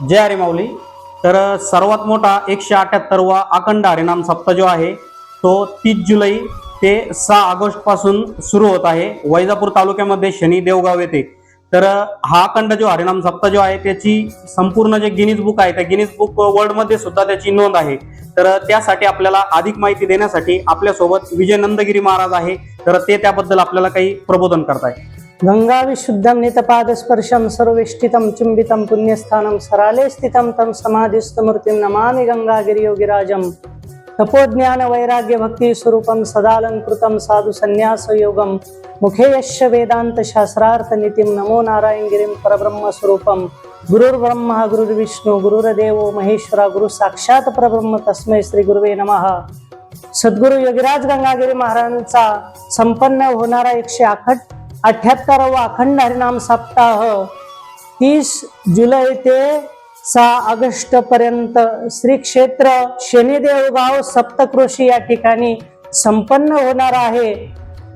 जय हरी माऊली. तर सर्वात मोठा एकशे अठ्याहत्तरवा अखंड हरिनाम सप्ताह जो आहे तो तीस जुलै ते सहा ऑगस्टपासून सुरू होत आहे. वैजापूर तालुक्यामध्ये शनी देवगाव येथे तर हा अखंड जो हरिनाम सप्ताह जो आहे त्याची संपूर्ण जे गिनीज बुक आहे त्या गिनीज बुक वर्ल्डमध्ये सुद्धा त्याची नोंद आहे. तर त्यासाठी आपल्याला अधिक माहिती देण्यासाठी आपल्यासोबत विजय नंदगिरी महाराज आहे. तर ते त्याबद्दल आपल्याला काही प्रबोधन करताय. गंगा विशुद्धम नितपाद स्पर्शम सर्वेष्टितं चिंबितम पुण्यस्थानम सराले स्थितं तं समाधिस्थमूर्तिं नमामि गङ्गागिरियोगिराजं तपोज्ञान वैराग्य भक्ति स्वरूपं सदालंकृतम साधु संन्यास योगम मुखेयश वेदांत शास्त्रार्थ नितीम नमो नारायण गिरीम परब्रह्म स्वरूपं गुरुर्ब्रह्मा गुरुर्विष्णू गुरुर्देव महेश्वरा गुरु साक्षात परब्रह्म तस्मै श्री गुरुवे नमः। सद्गुरु योगीराज गंगागिरी महाराजांचा संपन्न होणारा एकशे आखट अठ्याहत्तरावा अखंड हरिनाम सप्ताह तीस जुलै ते सहा ऑगस्ट पर्यंत श्री क्षेत्र शनिदेवगाव सप्तकृषी या ठिकाणी संपन्न होणार आहे।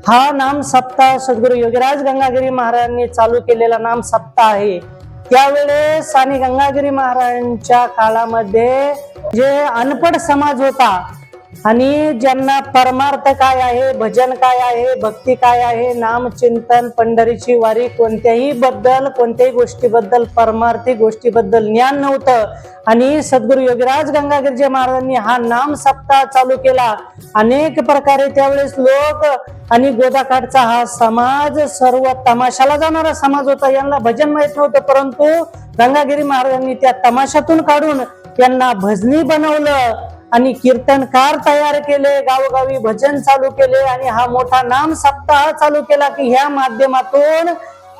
हा नाम सप्ताह सद्गुरु योगीराज गंगागिरी महाराजांनी चालू केलेला नाम सप्ताह आहे. त्यावेळेस आणि गंगागिरी महाराजांच्या काळामध्ये जे अनपढ समाज होता आणि ज्यांना परमार्थ काय आहे भजन काय आहे भक्ती काय आहे नाम चिंतन पंढरीची वारी कोणत्याही बद्दल कोणत्याही गोष्टीबद्दल परमार्थी गोष्टीबद्दल ज्ञान नव्हतं. आणि सद्गुरु योगीराज गंगागिरीजी महाराजांनी हा नाम सप्ताह चालू केला. अनेक प्रकारे त्यावेळेस लोक आणि गोदाकाठचा हा समाज सर्व तमाशाला जाणारा समाज होता. यांना भजन माहीत नव्हतं परंतु गंगागिरी महाराजांनी त्या तमाशातून काढून यांना भजनी बनवलं आणि कीर्तनकार तयार केले गावोगावी भजन चालू केले आणि हा मोठा नाम सप्ताह चालू केला की ह्या माध्यमातून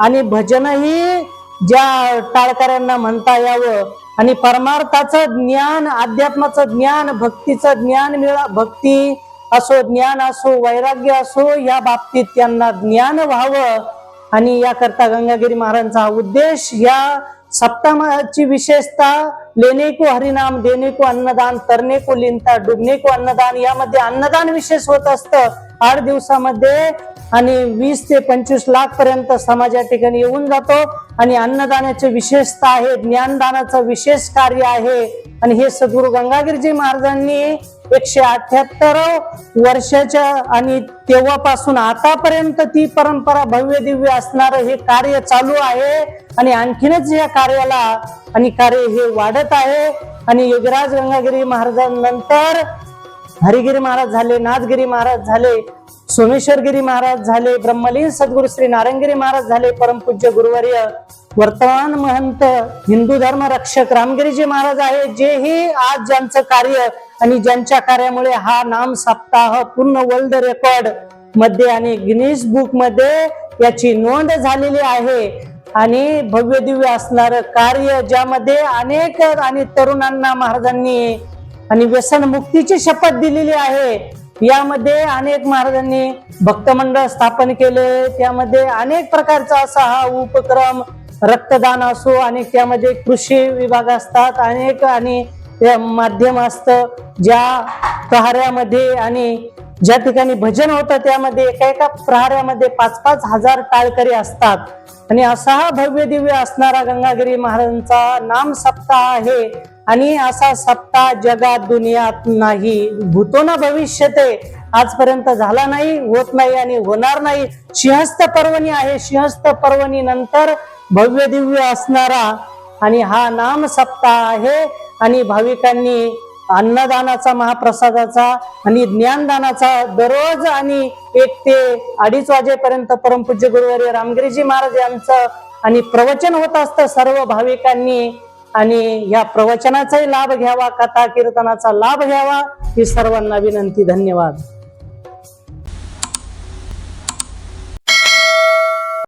आणि भजनही ज्या टाळकऱ्यांना म्हणता यावं. आणि परमार्थाचं ज्ञान अध्यात्माचं ज्ञान भक्तीचं ज्ञान मिळा भक्ती असो ज्ञान असो वैराग्य असो या बाबतीत त्यांना ज्ञान व्हावं. आणि याकरता गंगागिरी महाराजांचा उद्देश या सप्तमाची विशेषता लेणे को हरिनाम देणे को अन्नदान तरणे को लिंता डुबणे को अन्नदान यामध्ये अन्नदान विशेष होत असतं. आठ दिवसामध्ये आणि वीस ते पंचवीस लाख पर्यंत समाज या ठिकाणी येऊन जातो. आणि अन्नदानाची विशेषता आहे ज्ञानदानाचं विशेष कार्य आहे. आणि हे सद्गुरु गंगागिरजी महाराजांनी एकशे अठ्याहत्तर वर्षाच्या आणि तेव्हापासून आतापर्यंत ती परंपरा भव्य दिव्य असणार हे कार्य चालू आहे. आणि आणखीनच या कार्याला आणि कार्य हे वाढत आहे. आणि युगराज गंगागिरी महाराजांनंतर हरिगिरी महाराज झाले नाथगिरी महाराज झाले सोमेश्वरगिरी महाराज झाले ब्रह्मलीन सद्गुरु श्री नारायणगिरी महाराज झाले परमपूज्य गुरुवर्य वर्तमान महंत हिंदू धर्म रक्षक रामगिरीजी महाराज आहे जेही आज ज्यांचं कार्य आणि ज्यांच्या कार्यामुळे हा नाम सप्ताह पूर्ण वर्ल्ड रेकॉर्डमध्ये आणि गिनीज बुकमध्ये याची नोंद झालेली आहे. आणि भव्य दिव्य असणार कार्य ज्यामध्ये अनेक आणि तरुणांना महाराजांनी आणि व्यसन मुक्तीची शपथ दिलेली आहे. यामध्ये अनेक महाराजांनी भक्तमंडळ स्थापन केले. त्यामध्ये अनेक प्रकारचा असा हा उपक्रम रक्तदान असो आणि त्यामध्ये कृषी विभाग असतात. अनेक आणि माध्यम असतं. ज्या कार्यामध्ये आणि ज्या ठिकाणी भजन होतं त्यामध्ये एका एका प्रहाऱ्यामध्ये पाच पाच हजार टाळकरी असतात. आणि असा हा भव्य दिव्य असणारा गंगागिरी महाराजांचा नाम सप्ताह आहे. आणि असा सप्ताह जगात दुनियात नाही. भूतो ना भविष्यते. आजपर्यंत झाला नाही होत नाही आणि होणार नाही. सिंहस्थ पर्वणी आहे. सिंहस्थ पर्वणी नंतर भव्य दिव्य असणारा आणि हा नाम सप्ताह आहे. आणि भाविकांनी अन्नदानाचा महाप्रसादाचा आणि ज्ञानदानाचा दररोज आणि एक ते अडीच वाजेपर्यंत परमपूज्य गुरुवारी रामगिरीजी महाराज यांचं आणि प्रवचन होत असतं सर्व भाविकांनी. आणि या प्रवचनाचाही लाभ घ्यावा कथा कीर्तनाचा लाभ घ्यावा ही सर्वांना विनंती धन्यवाद.